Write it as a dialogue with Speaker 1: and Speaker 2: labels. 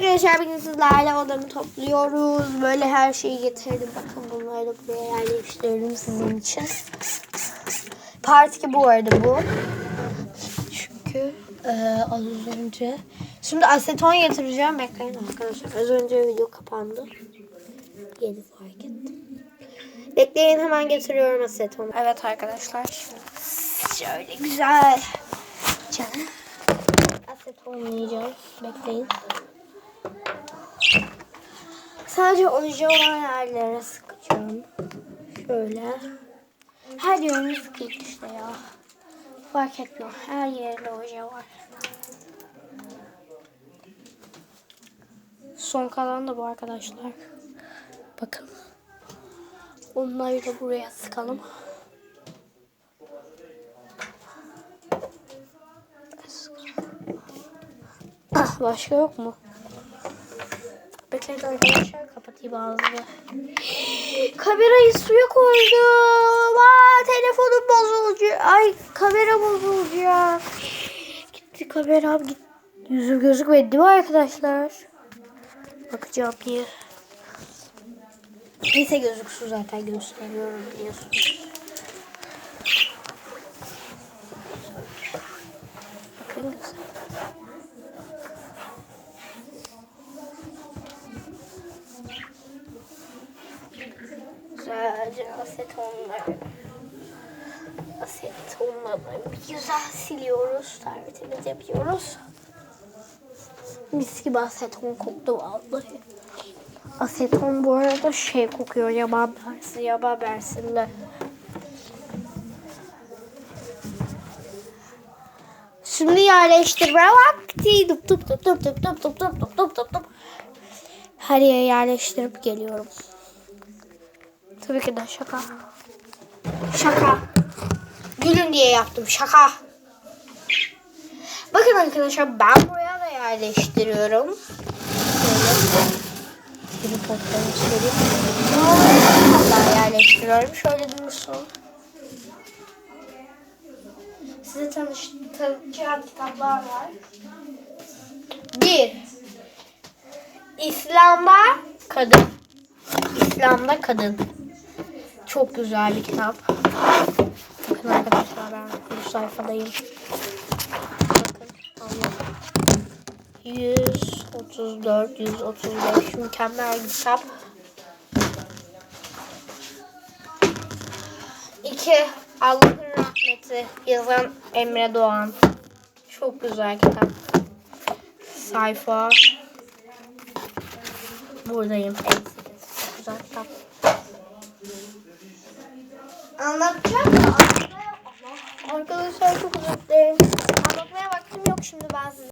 Speaker 1: arkadaşlar bugün sizlerle odamı topluyoruz. Böyle her şeyi getirdim. Bakın bunları da buraya yerleştirdim sizin için. Part 2 bu arada bu. Çünkü e, az önce. Şimdi aseton getireceğim. Bekleyin arkadaşlar. Az önce video kapandı. Yeni fark ettim. Bekleyin hemen getiriyorum asetonu. Evet arkadaşlar. Şöyle güzel. Canım. Aseton yiyeceğiz. Bekleyin. Sadece oje olan yerlere sıkacağım. Şöyle. Her yerini sıkayım işte ya. Fark etmiyor. Her yerinde oje var. Son kalan da bu arkadaşlar. Bakın. Onları da buraya sıkalım. Ah, başka yok mu? Bekleyin arkadaşlar kapatayım ağzını. Kamerayı suya koydum. Aa, telefonum bozulacak. Ay kamera bozulacak. Gitti kameram gitti. Yüzüm gözükmedi değil mi arkadaşlar? Bakacağım diye. Neyse gözüksün zaten gösteriyorum biliyorsunuz. Bakın güzel. Güzelce asetonları asetonları bir güzel siliyoruz. Tertemiz yapıyoruz. Mis gibi aseton koktu vallahi. Aseton bu arada şey kokuyor. Yaban bersi, yaban bersinde. Şimdi yerleştirme vakti. Dup dup dup dup dup dup dup dup dup dup dup. Her yere yerleştirip geliyorum. Tabii ki de şaka. Şaka. Gülün diye yaptım şaka. Bakın arkadaşlar ben buraya da yerleştiriyorum. Şöyle. Daha yerleştiriyorum. Şöyle dursun. Size tanış tanıtacağım kitaplar var. Bir. İslam'da kadın. İslam'da kadın. Çok güzel bir kitap. Bakın arkadaşlar ben bu sayfadayım. Bakın. Allah. 134, 135 mükemmel bir kitap. İki Allah'ın rahmeti yazan Emre Doğan. Çok güzel kitap. Sayfa. Buradayım. 58. Çok güzel kitap. Anlatacağım da. Arkadaşlar çok özür dilerim. Anlatmaya vaktim yok şimdi ben size.